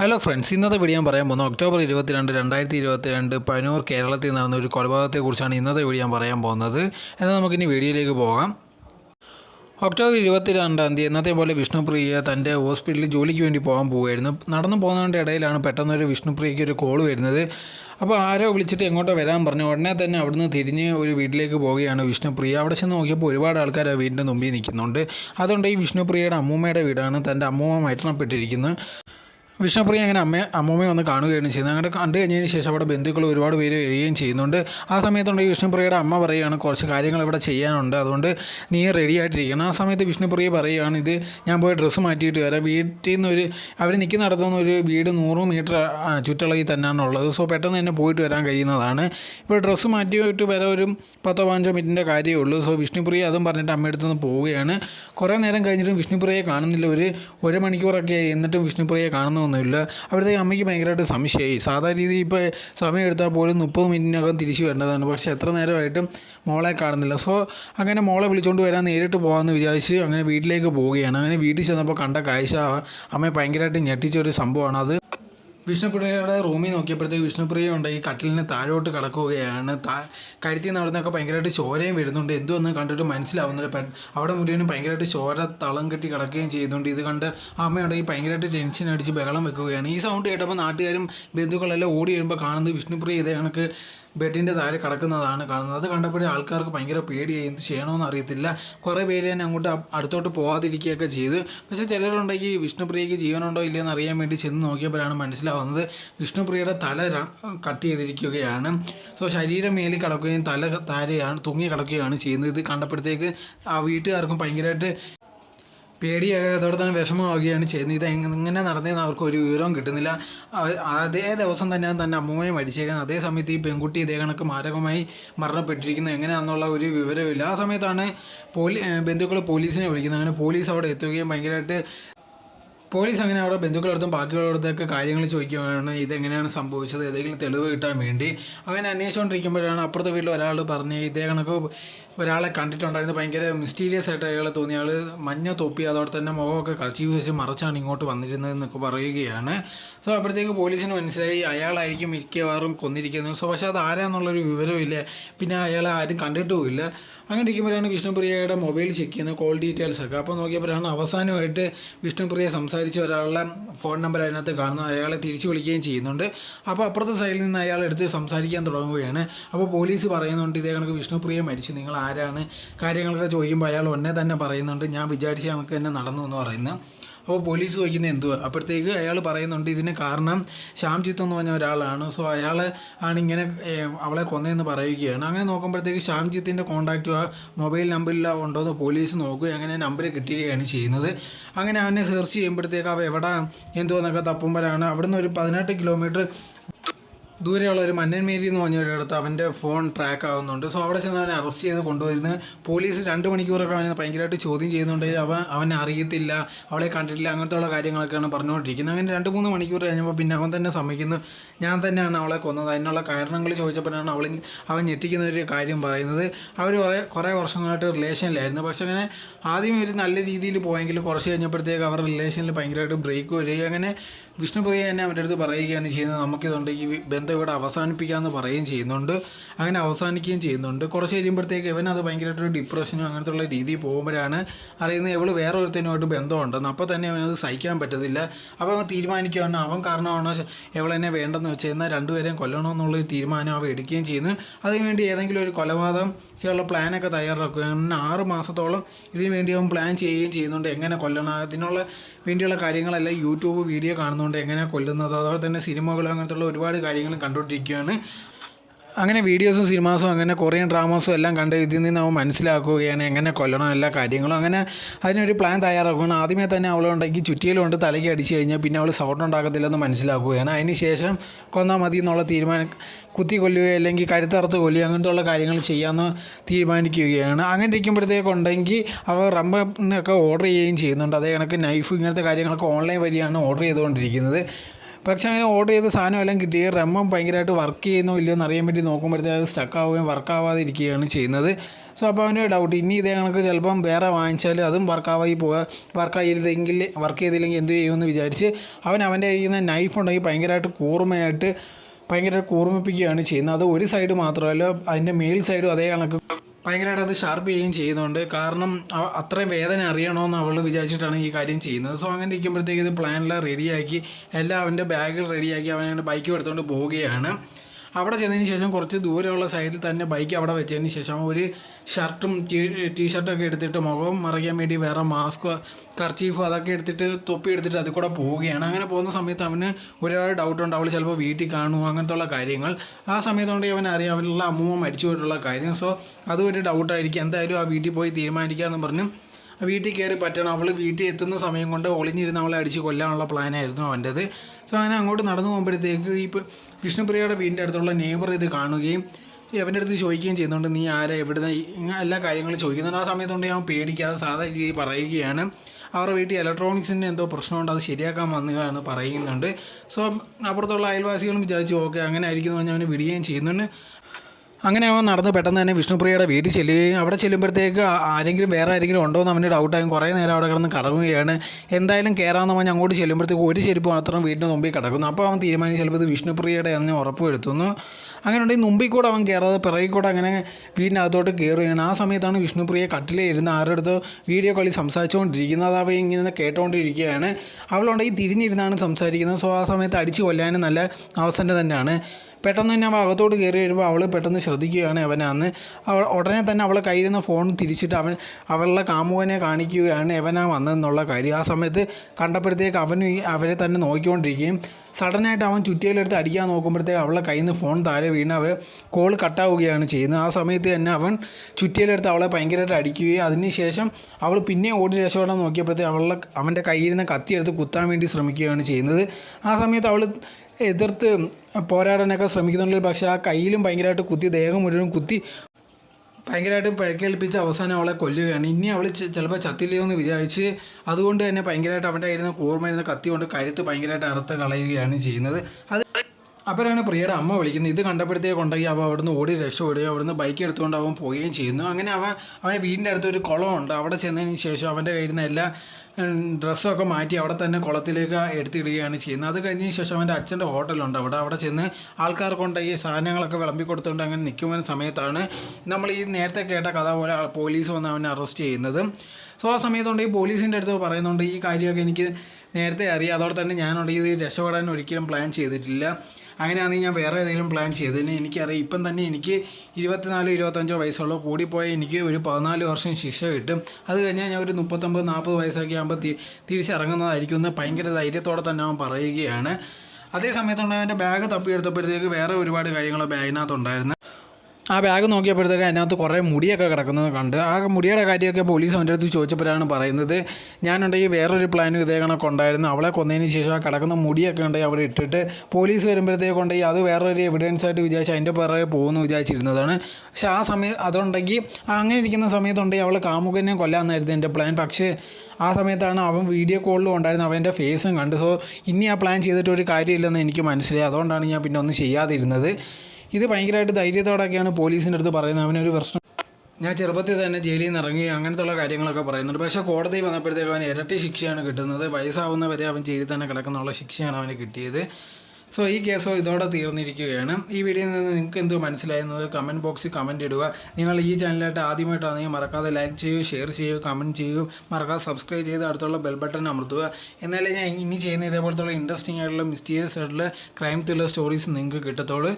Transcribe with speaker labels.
Speaker 1: Hello friends ഇന്നത്തെ video ഞാൻ പറയാൻ പോകുന്നത് ഒക്ടോബർ ഇരുപത്തിരണ്ട് രണ്ടായിരത്തി ഇരുപത്തിരണ്ട് പനൂർ കേരളത്തിൽ നടന്ന ഒരു കൊലപാതകത്തെക്കുറിച്ചാണ് ഇന്നത്തെ വീഡിയോ ഞാൻ പറയാൻ പോകുന്നത്. എന്നാൽ നമുക്കിനി വീഡിയോയിലേക്ക് പോകാം. ഒക്ടോബർ ഇരുപത്തിരണ്ടാം തീയതി എന്നത്തെ പോലെ വിഷ്ണുപ്രിയ തന്റെ ഹോസ്പിറ്റലിൽ ജോലിക്ക് വേണ്ടി പോകാൻ പോവുമായിരുന്നു നടന്നു പോകുന്നതിന്റെ ഇടയിലാണ് പെട്ടെന്നൊരു വിഷ്ണുപ്രിയയ്ക്ക് ഒരു കോൾ വരുന്നത്. അപ്പോൾ ആരോ വിളിച്ചിട്ട് എങ്ങോട്ടോ വരാൻ പറഞ്ഞു ഉടനെ തന്നെ അവിടുന്ന് തിരിഞ്ഞ് ഒരു വീട്ടിലേക്ക് പോവുകയാണ് വിഷ്ണുപ്രിയ. അവിടെ ചെന്ന് നോക്കിയപ്പോൾ ഒരുപാട് ആൾക്കാർ ആ വീടിന്റെ മുമ്പിൽ നിൽക്കുന്നുണ്ട്. അതുകൊണ്ട് ഈ വിഷ്ണുപ്രിയയുടെ അമ്മൂമ്മയുടെ വീടാണ് തന്റെ അമ്മൂമ്മ മരണപ്പെട്ടിരിക്കുന്നത്. വിഷ്ണുപ്രിയ അങ്ങനെ അമ്മ അമ്മൂമ്മയെ വന്ന് കാണുകയാണ് ചെയ്യുന്നത്. അങ്ങനെ കണ്ടു കഴിഞ്ഞതിന് ശേഷം അവിടെ ബന്ധുക്കൾ ഒരുപാട് പേര് വരികയും ചെയ്യുന്നുണ്ട്. ആ സമയത്തുണ്ട് വിഷ്ണുപ്രിയയുടെ അമ്മ പറയുകയാണ് കുറച്ച് കാര്യങ്ങൾ ഇവിടെ ചെയ്യാനുണ്ട്. അതുകൊണ്ട് നീ റെഡി ആയിട്ടിരിക്കണം. ആ സമയത്ത് വിഷ്ണുപ്രിയ പറയുകയാണ് ഇത് ഞാൻ പോയി ഡ്രസ്സ് മാറ്റിയിട്ട് വരാം. വീട്ടിൽ നിന്ന് ഒരു അവർ നിൽക്കുന്നിടത്തുനിന്ന് ഒരു വീട് നൂറ് മീറ്റർ ചുറ്റളവിൽ തന്നെയാണ് ഉള്ളത് സോ പെട്ടെന്ന് തന്നെ പോയിട്ട് വരാൻ കഴിയുന്നതാണ്. ഇപ്പോൾ ഡ്രസ്സ് മാറ്റിയിട്ട് വരാൻ ഒരു പത്തോ പതിനഞ്ചോ മിനിറ്റിന്റെ കാര്യമേ ഉള്ളൂ. സോ വിഷ്ണുപ്രിയ അതും പറഞ്ഞിട്ട് അമ്മയുടെ അടുത്ത് നിന്ന് പോവുകയാണ്. കുറേ നേരം കഴിഞ്ഞിട്ടും വിഷ്ണുപ്രിയയെ കാണുന്നില്ല. ഒരു ഒരു മണിക്കൂറൊക്കെ എന്നിട്ടും വിഷ്ണുപ്രിയയെ കാണുന്നൊന്നുമില്ല അവിടുത്തെ അമ്മയ്ക്ക് ഭയങ്കരമായിട്ട് സംശയമായി. സാധാരണ രീതിയിൽ ഇപ്പോൾ സമയം എടുത്താൽ പോലും മുപ്പത് മിനിറ്റിനകം തിരിച്ചു വരേണ്ടതാണ്. പക്ഷേ എത്ര നേരമായിട്ടും മോളെ കാണുന്നില്ല. സോ അങ്ങനെ മോളെ വിളിച്ചുകൊണ്ട് വരാൻ നേരിട്ട് പോകാമെന്ന് വിചാരിച്ച് അങ്ങനെ വീട്ടിലേക്ക് പോവുകയാണ്. അങ്ങനെ വീട്ടിൽ ചെന്നപ്പോൾ കണ്ട കാഴ്ച അമ്മയെ ഭയങ്കരമായിട്ട് ഞെട്ടിച്ച ഒരു സംഭവമാണ് അത്. വിഷ്ണുപ്രിയയുടെ റൂമിൽ നോക്കിയപ്പോഴത്തേക്ക് വിഷ്ണുപ്രിയ ഉണ്ട് ഈ കട്ടിലിന് താഴോട്ട് കിടക്കുകയാണ്. താ കഴുത്തിൽ അവിടെ ഭയങ്കരമായിട്ട് ചോരയും വരുന്നുണ്ട്. എന്തുവെന്ന് കണ്ടിട്ട് മനസ്സിലാവുന്നില്ല. അവിടെ മുഴുവനും ഭയങ്കരമായിട്ട് ചോര തളം കെട്ടി കിടക്കുകയും ചെയ്യുന്നുണ്ട്. ഇത് കണ്ട് അമ്മയുണ്ടെങ്കിൽ ഭയങ്കരമായിട്ട് ടെൻഷൻ അടിച്ച് ബഹളം വെക്കുകയാണ്. ഈ സൗണ്ട് കേട്ടപ്പോൾ നാട്ടുകാരും ബന്ധുക്കളെല്ലാം ഓടി വരുമ്പോൾ കാണുന്നത് വിഷ്ണുപ്രിയ ഇതേ കണക്ക് ബെഡിന്റെ താഴെ കിടക്കുന്നതാണ് കാണുന്നത്. അത് കണ്ടപ്പോഴേ ആൾക്കാർക്ക് ഭയങ്കര പേടിയായി. എന്ത് ചെയ്യണമെന്ന് അറിയത്തില്ല. കുറേ പേര് തന്നെ അങ്ങോട്ട് അടുത്തോട്ട് പോകാതിരിക്കുകയൊക്കെ ചെയ്ത്. പക്ഷേ ചിലരുണ്ടെങ്കിൽ വിഷ്ണുപ്രിയയ്ക്ക് ജീവനുണ്ടോ ഇല്ലയെന്ന് അറിയാൻ വേണ്ടി ചെന്ന് നോക്കിയപ്പോഴാണ് മനസ്സിലാവുന്നത്. വിഷ്ണുപ്രിയയുടെ തല കട്ട് ചെയ്തിരിക്കുകയാണ്. സോ ശരീരം മേലിൽ കിടക്കുകയും തല താരെയാണ് തൂങ്ങി കിടക്കുകയാണ് ചെയ്യുന്നത്. ഇത് കണ്ടപ്പോഴത്തേക്ക് ആ വീട്ടുകാർക്കും ഭയങ്കരമായിട്ട് പേടിയായി അതോടെ തന്നെ വിഷമമാവുകയാണ് ചെയ്യുന്നത്. ഇത് എങ്ങനെ നടന്നതെന്ന് അവർക്ക് ഒരു വിവരവും കിട്ടുന്നില്ല. അതേ ദിവസം തന്നെയാണ് തന്നെ അമ്മൂമ്മയെ മരിച്ചേക്കുന്നത്. അതേ സമയത്ത് ഈ പെൺകുട്ടി ഇതേ കണക്ക് മാരകമായി മരണപ്പെട്ടിരിക്കുന്നത് എങ്ങനെയാണെന്നുള്ള ഒരു വിവരമില്ല ആ സമയത്താണ് പോലീ ബന്ധുക്കൾ പോലീസിനെ വിളിക്കുന്നത്. അങ്ങനെ പോലീസ് അവിടെ എത്തുകയും ഭയങ്കരമായിട്ട് പോലീസ് അങ്ങനെ അവിടെ ബന്ധുക്കളടുത്തും ബാക്കിയുള്ളവർക്ക് കാര്യങ്ങൾ ചോദിക്കുകയാണ് ഇതെങ്ങനെയാണ് സംഭവിച്ചത് ഏതെങ്കിലും തെളിവ് കിട്ടാൻ വേണ്ടി. അങ്ങനെ അന്വേഷിച്ചുകൊണ്ടിരിക്കുമ്പോഴാണ് അപ്പുറത്തെ വീട്ടിൽ ഒരാൾ പറഞ്ഞ് ഇതേ കണക്ക് ഒരാളെ കണ്ടിട്ടുണ്ടായിരുന്നു. ഭയങ്കര മിസ്റ്റീരിയസ് ആയിട്ട് അയാളെ തോന്നി അയാൾ മഞ്ഞ തൊപ്പി അതോടെ തന്നെ മുഖമൊക്കെ കറച്ചി വെച്ച് മറച്ചാണ് ഇങ്ങോട്ട് വന്നിരുന്നത് എന്നൊക്കെ പറയുകയാണ്. സോ അപ്പോഴത്തേക്ക് പോലീസിന് മനസ്സിലായി അയാളായിരിക്കും മിക്കവാറും കൊന്നിരിക്കുന്നത്. സോ പക്ഷേ അത് ആരാന്നുള്ളൊരു വിവരമില്ല പിന്നെ അയാളെ ആരും കണ്ടിട്ടുമില്ല അങ്ങനെ ഇരിക്കുമ്പോഴാണ് വിഷ്ണുപ്രിയയുടെ മൊബൈൽ ചെക്ക് ചെയ്യുന്നത് കോൾ ഡീറ്റെയിൽസ് ഒക്കെ. അപ്പോൾ നോക്കിയപ്പോഴാണ് അവസാനമായിട്ട് വിഷ്ണുപ്രിയ സംസാരിച്ച ഒരാളുടെ ഫോൺ നമ്പർ അതിനകത്ത് കാണുന്നത്. അയാളെ തിരിച്ചു വിളിക്കുകയും ചെയ്യുന്നുണ്ട്. അപ്പോൾ അപ്പുറത്തെ സൈഡിൽ നിന്ന് അയാൾ എടുത്ത് സംസാരിക്കാൻ തുടങ്ങുകയാണ്. അപ്പോൾ പോലീസ് പറയുന്നുണ്ട് ഇതേ കണക്ക് വിഷ്ണുപ്രിയ മരിച്ചു. നിങ്ങൾ ആരാണ്? കാര്യങ്ങളൊക്കെ ചോദിക്കുമ്പോൾ അയാൾ ഒന്നേ തന്നെ പറയുന്നുണ്ട് ഞാൻ വിചാരിച്ച കണക്ക് തന്നെ നടന്നു എന്ന് പറയുന്നത്. അപ്പോൾ പോലീസ് ചോദിക്കുന്നത് എന്തുവാ? അപ്പോഴത്തേക്ക് അയാൾ പറയുന്നുണ്ട് ഇതിന് കാരണം ശ്യാംജിത്ത് എന്ന് പറഞ്ഞ ഒരാളാണ്. സോ അയാൾ ആണ് ഇങ്ങനെ അവളെ കൊന്നതെന്ന് പറയുകയാണ്. അങ്ങനെ നോക്കുമ്പോഴത്തേക്ക് ശ്യാംജിത്തിന്റെ കോൺടാക്റ്റ് ആ മൊബൈൽ നമ്പറിൽ ഉണ്ടോ എന്ന് പോലീസ് നോക്കുക അങ്ങനെ നമ്പർ കിട്ടുകയാണ് ചെയ്യുന്നത്. അങ്ങനെ അവനെ സെർച്ച് ചെയ്യുമ്പോഴത്തേക്ക് അവ എവിടെ എന്തുവാന്നൊക്കെ തപ്പുമ്പോഴാണ് അവിടുന്ന് ഒരു പതിനെട്ട് കിലോമീറ്റർ ദൂരെയുള്ള ഒരു മന്നൻമേരി എന്ന് പറഞ്ഞൊരിടത്ത് അവന്റെ ഫോൺ ട്രാക്ക് ആവുന്നുണ്ട്. സോ അവിടെ ചെന്ന് അവനെ അറസ്റ്റ് ചെയ്ത് കൊണ്ടുവരുന്നത് പോലീസ് രണ്ട് മണിക്കൂറൊക്കെ അവനെ ഭയങ്കരമായിട്ട് ചോദ്യം ചെയ്യുന്നുണ്ട്. അവൻ അവനെ അറിയത്തില്ല അവളെ കണ്ടിട്ടില്ല അങ്ങനത്തെ ഉള്ള കാര്യങ്ങളൊക്കെയാണ് പറഞ്ഞുകൊണ്ടിരിക്കുന്നത്. അങ്ങനെ രണ്ട് മൂന്ന് മണിക്കൂർ കഴിഞ്ഞപ്പോൾ പിന്നെ അവൻ തന്നെ സമ്മതിക്കുന്നു. ഞാൻ തന്നെയാണ് അവളെ കൊന്നത്. അതിനുള്ള കാരണങ്ങൾ ചോദിച്ചപ്പോഴാണ് അവൾ അവൻ ഞെട്ടിക്കുന്ന ഒരു കാര്യം പറയുന്നത്. അവർ കുറേ കുറേ വർഷങ്ങളായിട്ട് റിലേഷനിലായിരുന്നു പക്ഷെ അങ്ങനെ ആദ്യമേ ഒരു നല്ല രീതിയിൽ പോയെങ്കിൽ കുറച്ച് കഴിഞ്ഞപ്പോഴത്തേക്ക് അവരുടെ റിലേഷനിൽ ഭയങ്കരമായിട്ട് ബ്രേക്ക് വരികയും അങ്ങനെ വിഷ്ണുപ്രിയ തന്നെ അവരുടെ അടുത്ത് പറയുകയാണ് ചെയ്യുന്നത്. നമുക്കിതുണ്ട്. ഈ ബന്ധം ഇവിടെ അവസാനിപ്പിക്കാമെന്ന് പറയുകയും ചെയ്യുന്നുണ്ട്. അങ്ങനെ അവസാനിക്കുകയും ചെയ്യുന്നുണ്ട്. കുറച്ച് കഴിയുമ്പോഴത്തേക്ക് ഇവൻ അത് ഭയങ്കരമായിട്ടൊരു ഡിപ്രഷനും അങ്ങനത്തെ ഉള്ള രീതിയിൽ പോകുമ്പോഴാണ് അറിയുന്നത് ഇവൾ വേറെ ഒരുത്തനുമായിട്ട് ബന്ധമുണ്ടെന്ന്. അപ്പോൾ തന്നെ അവനത് സഹിക്കാൻ പറ്റത്തില്ല. അപ്പോൾ അവൻ തീരുമാനിക്കുകയാണ്. അവൻ കാരണമാണോ എവളെന്നെ വേണ്ടെന്ന് വെച്ച് എന്നാൽ രണ്ടുപേരെയും കൊല്ലണമെന്നുള്ളൊരു തീരുമാനം അവ എടുക്കുകയും ചെയ്യുന്നു. അതിനുവേണ്ടി ഏതെങ്കിലും ഒരു കൊലപാതകം ചെയ്യാനുള്ള പ്ലാനൊക്കെ തയ്യാറാക്കുകയാണ്. അങ്ങനെ ആറ് മാസത്തോളം ഇതിനു വേണ്ടി അവൻ പ്ലാൻ ചെയ്യുകയും ചെയ്യുന്നുണ്ട്. എങ്ങനെ കൊല്ലണം? അതിനുള്ള വേണ്ടിയുള്ള കാര്യങ്ങളെല്ലാം യൂട്യൂബ് വീഡിയോ കാണുന്നുണ്ട്. എങ്ങനെ കൊല്ലുന്നത്? അതുപോലെ തന്നെ സിനിമകളും അങ്ങനത്തുള്ള ഒരുപാട് കാര്യങ്ങളും കണ്ടുകൊണ്ടിരിക്കുകയാണ് അങ്ങനെ വീഡിയോസും സിനിമാസും അങ്ങനെ കൊറിയൻ ഡ്രാമാസും എല്ലാം കണ്ട് ഇതിൽ നിന്ന് അവൻ മനസ്സിലാക്കുകയാണ് എങ്ങനെ കൊല്ലണം എല്ലാ കാര്യങ്ങളും. അങ്ങനെ അതിനൊരു പ്ലാൻ തയ്യാറാക്കുകയാണ്. ആദ്യമേ തന്നെ അവളുണ്ടെങ്കിൽ ചുറ്റിയിലുണ്ട് തലയ്ക്ക് അടിച്ചു കഴിഞ്ഞാൽ പിന്നെ അവൾ സൗണ്ട് ഉണ്ടാക്കത്തില്ലെന്ന് മനസ്സിലാക്കുകയാണ്. അതിന് ശേഷം കൊന്നാൽ മതി എന്നുള്ള തീരുമാനം കുത്തി കൊല്ലുകയോ അല്ലെങ്കിൽ കരുത്തറുത്ത് കൊല്ലുകയോ അങ്ങനത്തെ ഉള്ള കാര്യങ്ങൾ ചെയ്യാമെന്ന് തീരുമാനിക്കുകയാണ്. അങ്ങനെ ഇരിക്കുമ്പോഴത്തേക്കുണ്ടെങ്കിൽ അവർ റമ്പൊക്കെ ഓർഡർ ചെയ്യുകയും ചെയ്യുന്നുണ്ട്. അതേ കണക്ക് നൈഫ് ഇങ്ങനത്തെ കാര്യങ്ങളൊക്കെ ഓൺലൈൻ വഴിയാണ് ഓർഡർ ചെയ്തുകൊണ്ടിരിക്കുന്നത്. പക്ഷേ അങ്ങനെ ഓർഡർ ചെയ്ത സാധനം എല്ലാം കിട്ടി. റമ്മം ഭയങ്കരമായിട്ട് വർക്ക് ചെയ്യുന്നോ ഇല്ലയോ എന്ന് അറിയാൻ വേണ്ടി നോക്കുമ്പോഴത്തേക്ക് അത് സ്റ്റക്ക് ആവുകയും വർക്ക് ആവാതെ ഇരിക്കുകയാണ് ചെയ്യുന്നത്. സോ അപ്പോൾ അവന് ഡൗട്ട് ഇനി ഇതേ കണക്ക് ചിലപ്പം വേറെ വാങ്ങിച്ചാൽ അതും വർക്കാവായി പോവുക. വർക്ക് ആയില്ലെങ്കിൽ വർക്ക് ചെയ്തില്ലെങ്കിൽ എന്ത് ചെയ്യുമെന്ന് വിചാരിച്ച് അവൻ അവന്റെ കയ്യിൽ നൈഫ് ഉണ്ടെങ്കിൽ ഭയങ്കരമായിട്ട് കൂർമ്മയായിട്ട് ഭയങ്കരമായിട്ട് കൂർമ്മിപ്പിക്കുകയാണ് ചെയ്യുന്നത്. അത് ഒരു സൈഡ് മാത്രമല്ല അതിന്റെ മേൽ സൈഡും അതേ കണക്ക് ഭയങ്കരമായിട്ട് അത് ഷാർപ്പ് ചെയ്യുകയും ചെയ്യുന്നുണ്ട്. കാരണം അത്രയും വേദന അറിയണമെന്ന് അവൾ വിചാരിച്ചിട്ടാണ് ഈ കാര്യം ചെയ്യുന്നത്. സോ അങ്ങനെ ഇരിക്കുമ്പോഴത്തേക്ക് ഇത് പ്ലാനെല്ലാം റെഡിയാക്കി എല്ലാം അവന്റെ ബാഗ് റെഡിയാക്കി അവൻ ബൈക്ക് എടുത്തുകൊണ്ട് പോവുകയാണ്. അവിടെ ചെന്നതിന് ശേഷം കുറച്ച് ദൂരെയുള്ള സൈഡിൽ തന്നെ ബൈക്ക് അവിടെ വെച്ചതിന് ശേഷം ഒരു ഷർട്ടും ടീ ഷർട്ടൊക്കെ എടുത്തിട്ട് മുഖം മറയ്ക്കാൻ വേണ്ടി വേറെ മാസ്ക് കർച്ചീഫും അതൊക്കെ എടുത്തിട്ട് തൊപ്പി എടുത്തിട്ട് അതിൽ കൂടെ പോവുകയാണ്. അങ്ങനെ പോകുന്ന സമയത്ത് അവന് ഒരുപാട് ഡൗട്ട് ഉണ്ട്. അവൾ ചിലപ്പോൾ വീട്ടിൽ കാണുമോ അങ്ങനത്തെ ഉള്ള കാര്യങ്ങൾ. ആ സമയത്തുണ്ടെങ്കിൽ അവൻ അറിയാം അവനുള്ള അമ്മൂമ്മ മരിച്ചു പോയിട്ടുള്ള കാര്യം. സോ അതും ഒരു ഡൗട്ടായിരിക്കും എന്തായാലും ആ വീട്ടിൽ പോയി തീരുമാനിക്കാമെന്ന് പറഞ്ഞ് വീട്ടിൽ കയറി പറ്റണം. അവൾ വീട്ടിൽ എത്തുന്ന സമയം കൊണ്ട് ഒളിഞ്ഞിരുന്ന് അവളെ അടിച്ച് കൊല്ലാനുള്ള പ്ലാനായിരുന്നു അവന്റെത്. സോ അങ്ങനെ അങ്ങോട്ട് നടന്നു പോകുമ്പോഴത്തേക്ക് ഇപ്പോൾ ഇപ്പം വിഷ്ണുപ്രിയയുടെ വീടിന്റെ അടുത്തുള്ള നെയ്ബർ ഇത് കാണുകയും അവന്റെ അടുത്ത് ചോദിക്കുകയും ചെയ്യുന്നുണ്ട് നീ ആരാ? എവിടുന്ന്? എല്ലാ കാര്യങ്ങളും ചോദിക്കുന്നുണ്ട്. ആ സമയത്തുകൊണ്ട് ഞാൻ പേടിക്കാതെ സാധാ രീതിയിൽ പറയുകയാണ്. അവരുടെ വീട്ടിൽ ഇലക്ട്രോണിക്സിന്റെ എന്തോ പ്രശ്നമുണ്ട് അത് ശരിയാക്കാൻ വന്നതാണ് പറയുന്നുണ്ട്. സോ അപ്പുറത്തുള്ള അയൽവാസികളും വിചാരിച്ചു ഓക്കെ അങ്ങനെ ആയിരിക്കും എന്ന് അവനെ അവന് വിടുകയും ചെയ്യുന്നുണ്ട്. അങ്ങനെ അവൻ നടന്ന് പെട്ടെന്ന് തന്നെ വിഷ്ണുപ്രിയയുടെ വീട്ടിൽ ചെല്ലുകയും അവിടെ ചെല്ലുമ്പോഴത്തേക്ക് ആരെങ്കിലും വേറെ ആരെങ്കിലും ഉണ്ടോ എന്ന് അവന്റെ ഡൗട്ടായും കുറേ നേരം അവിടെ കിടന്ന് കറങ്ങുകയാണ്. എന്തായാലും കയറാമെന്ന് അവൻ അങ്ങോട്ട് ചെല്ലുമ്പോഴത്തേക്ക് ഒരു ചെരുപ്പ് മാത്രം വീടിന്റെ മുമ്പിൽ കിടക്കുന്നു. അപ്പോൾ അവൻ തീരുമാനിച്ച് ചിലപ്പോൾ ഇത് വിഷ്ണുപ്രിയയുടെ എന്ന് ഉറപ്പ് വരുത്തുന്നു അങ്ങനെ ഉണ്ടെങ്കിൽ മുമ്പിൽ കൂടെ അവൻ കയറാതെ പിറകിൽ കൂടെ അങ്ങനെ വീടിനകത്തോട്ട് കയറുകയാണ്. ആ സമയത്താണ് വിഷ്ണുപ്രിയ കട്ടിലേ ഇരുന്ന് ആരുടെ അടുത്ത് വീഡിയോ കളി സംസാരിച്ചുകൊണ്ടിരിക്കുന്നത്. അവ ഇങ്ങനെ കേട്ടുകൊണ്ടിരിക്കുകയാണ് അവളുണ്ടെങ്കിൽ തിരിഞ്ഞിരുന്നാണ് സംസാരിക്കുന്നത്. സോ ആ സമയത്ത് അടിച്ചു കൊല്ലാനും നല്ല അവസ്ഥ തന്നെയാണ്. പെട്ടെന്ന് തന്നെ അവൻ അകത്തോട്ട് കയറി വരുമ്പോൾ അവൾ പെട്ടെന്ന് ശ്രദ്ധിക്കുകയാണ് അവനാന്ന് അവൾ ഉടനെ തന്നെ അവളെ കയ്യിൽ നിന്ന് ഫോൺ തിരിച്ചിട്ട് അവൻ അവളുടെ കാമുകനെ കാണിക്കുകയാണ് എവനാ വന്നതെന്നുള്ള കാര്യം. ആ സമയത്ത് കണ്ടപ്പോഴത്തേക്ക് അവനും അവരെ തന്നെ നോക്കിക്കൊണ്ടിരിക്കുകയും സഡനായിട്ട് അവൻ ചുറ്റിയിലെടുത്ത് അടിക്കാൻ നോക്കുമ്പോഴത്തേക്ക് അവളുടെ കയ്യിൽ നിന്ന് ഫോൺ താഴെ വീണ് അവ കോൾ കട്ടാവുകയാണ് ചെയ്യുന്നത്. ആ സമയത്ത് തന്നെ അവൻ ചുറ്റിയിലെടുത്ത് അവളെ ഭയങ്കരമായിട്ട് അടിക്കുകയും അതിനുശേഷം അവൾ പിന്നെ ഓടി രക്ഷപ്പെടാൻ നോക്കിയപ്പോഴത്തേക്ക് അവളുടെ അവന്റെ കയ്യിൽ നിന്ന് കത്തിയെടുത്ത് കുത്താൻ വേണ്ടി ശ്രമിക്കുകയാണ് ചെയ്യുന്നത്. ആ സമയത്ത് അവൾ എതിർത്ത് പോരാടാനൊക്കെ ശ്രമിക്കുന്നുണ്ട് പക്ഷേ ആ കയ്യിലും ഭയങ്കരമായിട്ട് കുത്തി ദേഹം മുഴുവൻ കുത്തി ഭയങ്കരമായിട്ട് പഴക്കേൽപ്പിച്ച് അവസാനം അവളെ കൊല്ലുകയാണ്. ഇനി അവൾ ചിലപ്പോൾ ചത്തില്ലയോ എന്ന് വിചാരിച്ച് അതുകൊണ്ട് തന്നെ ഭയങ്കരമായിട്ട് അവന്റെ നിന്ന് കൂർമ്മയിരുന്ന കത്തി കൊണ്ട് കരുത്ത് ഭയങ്കരമായിട്ട് അറുത്ത് കളയുകയാണ് ചെയ്യുന്നത്. അത് അപ്പോഴാണ് പ്രിയയുടെ അമ്മ വിളിക്കുന്നത്. ഇത് കണ്ടപ്പോഴത്തേക്ക് ഉണ്ടെങ്കിൽ അവൻ അവിടുന്ന് ഓടി രക്ഷപ്പെടുകയും അവിടുന്ന് ബൈക്ക് എടുത്തുകൊണ്ട് അവൻ പോവുകയും ചെയ്യുന്നു. അങ്ങനെ അവൻ അവന്റെ വീടിന്റെ അടുത്തൊരു കുളമുണ്ട്. അവിടെ ചെന്നതിന് ശേഷം അവന്റെ കയ്യിൽ നിന്ന് എല്ലാ ഡ്രസ്സൊക്കെ മാറ്റി അവിടെ തന്നെ കുളത്തിലേക്ക് എടുത്തിടുകയാണ് ചെയ്യുന്നത്. അത് കഴിഞ്ഞതിന് ശേഷം അവന്റെ അച്ഛന്റെ ഹോട്ടലുണ്ട് അവിടെ. അവിടെ ചെന്ന് ആൾക്കാർ കൊണ്ട് ഈ സാധനങ്ങളൊക്കെ വിളമ്പി കൊടുത്തുകൊണ്ട് അങ്ങനെ നിൽക്കുന്ന സമയത്താണ് നമ്മൾ ഈ നേരത്തെ കേട്ട കഥ പോലെ പോലീസ് വന്ന് അവനെ അറസ്റ്റ് ചെയ്യുന്നത്. സോ ആ സമയത്തുണ്ട് ഈ പോലീസിന്റെ അടുത്ത് പറയുന്നുണ്ട് ഈ കാര്യമൊക്കെ എനിക്ക് നേരത്തെ അറിയാം. അതോടെ തന്നെ ഞാനുണ്ടെങ്കിൽ ഇത് രക്ഷപ്പെടാൻ ഒരിക്കലും പ്ലാൻ ചെയ്തിട്ടില്ല. അങ്ങനെയാണെങ്കിൽ ഞാൻ വേറെ ഏതെങ്കിലും പ്ലാൻ ചെയ്തതിന് എനിക്കറിയാം. ഇപ്പം തന്നെ എനിക്ക് ഇരുപത്തിനാലോ ഇരുപത്തഞ്ചോ വയസ്സുള്ളൂ. കൂടിപ്പോയാൽ എനിക്ക് ഒരു പതിനാല് വർഷം ശിക്ഷ കിട്ടും. അത് കഴിഞ്ഞാൽ ഞാൻ ഒരു മുപ്പത്തൊമ്പത് നാൽപ്പത് വയസ്സൊക്കെ ആകുമ്പോൾ തിരിച്ചിറങ്ങുന്നതായിരിക്കും എന്ന് ഭയങ്കര ധൈര്യത്തോടെ തന്നെ അവൻ പറയുകയാണ്. അതേ സമയത്തുണ്ടായ എന്റെ ബാഗ് തപ്പിയെടുത്തപ്പോഴത്തേക്ക് വേറെ ഒരുപാട് കാര്യങ്ങൾ ബാഗിനകത്തുണ്ടായിരുന്നു ആ ബാഗ് നോക്കിയപ്പോഴത്തേക്ക് അതിനകത്ത് കുറേ മുടിയൊക്കെ കിടക്കുന്നത് കണ്ട്. ആ മുടിയുടെ കാര്യമൊക്കെ പോലീസ് അവന്റെ അടുത്ത് ചോദിച്ചപ്പോഴാണ് പറയുന്നത്. ഞാനുണ്ടെങ്കിൽ വേറൊരു പ്ലാനും ഇതേ കണക്ക് ഉണ്ടായിരുന്നു. അവളെ കൊന്നതിന് ശേഷം ആ കിടക്കുന്ന മുടിയൊക്കെ ഉണ്ടെങ്കിൽ അവിടെ ഇട്ടിട്ട് പോലീസ് വരുമ്പോഴത്തേക്ക് ഉണ്ടെങ്കിൽ അത് വേറൊരു എവിഡൻസ് ആയിട്ട് വിചാരിച്ച് അതിന്റെ പിറകെ പോകുമെന്ന് വിചാരിച്ചിരുന്നതാണ്. പക്ഷേ ആ സമയം അതുണ്ടെങ്കിൽ അങ്ങനെ ഇരിക്കുന്ന സമയത്തുണ്ടെങ്കിൽ അവൾ കാമുകനെ കൊല്ലാമെന്നായിരുന്നു എന്റെ പ്ലാൻ പക്ഷേ ആ സമയത്താണ് അവൻ വീഡിയോ കോളിലും ഉണ്ടായിരുന്നു അവന്റെ ഫേസും കണ്ട്. സോ ഇനി ആ പ്ലാൻ ചെയ്തിട്ട് ഒരു കാര്യമില്ലെന്ന് എനിക്ക് മനസ്സിലായി. അതുകൊണ്ടാണ് ഞാൻ പിന്നെ ഒന്നും ചെയ്യാതിരുന്നത്. ഇത് ഭയങ്കരമായിട്ട് ധൈര്യത്തോടൊക്കെയാണ് പോലീസിന്റെ അടുത്ത് പറയുന്നത്. അവനൊരു പ്രശ്നം ഞാൻ ചെറുപ്പത്തിൽ തന്നെ ജയിലിൽ നിന്ന് ഇറങ്ങി അങ്ങനത്തുള്ള കാര്യങ്ങളൊക്കെ പറയുന്നുണ്ട്. പക്ഷേ കോടതി വന്നപ്പോഴത്തേക്ക് അവൻ ഇരട്ടി ശിക്ഷയാണ് കിട്ടുന്നത്. വയസ്സാവുന്നവരെ അവൻ ജയിലിൽ തന്നെ കിടക്കുന്നുള്ള ശിക്ഷയാണ് അവന് കിട്ടിയത്. സോ ഈ കേസോ ഇതോടെ തീർന്നിരിക്കുകയാണ്. ഈ വീഡിയോയിൽ നിന്ന് നിങ്ങൾക്ക് എന്ത് മനസ്സിലായിരുന്നത് കമന്റ് ബോക്സിൽ കമന്റ് ഇടുക. നിങ്ങൾ ഈ ചാനലായിട്ട് ആദ്യമായിട്ടാണെങ്കിൽ മറക്കാതെ ലൈക്ക് ചെയ്യൂ ഷെയർ ചെയ്യൂ കമന്റ് ചെയ്യൂ മറക്കാതെ സബ്സ്ക്രൈബ് ചെയ്ത് അടുത്തുള്ള ബെൽ ബട്ടൺ അമർത്തുക. എന്നാലേ ഞാൻ ഇനി ചെയ്യുന്ന ഇതേപോലത്തുള്ള ഇൻട്രസ്റ്റിംഗ് ആയിട്ടുള്ള മിസ്റ്റീരിയസ് ആയിട്ടുള്ള ക്രൈം ത്രില്ലർ സ്റ്റോറീസ് നിങ്ങൾക്ക് കിട്ടത്തുള്ളൂ.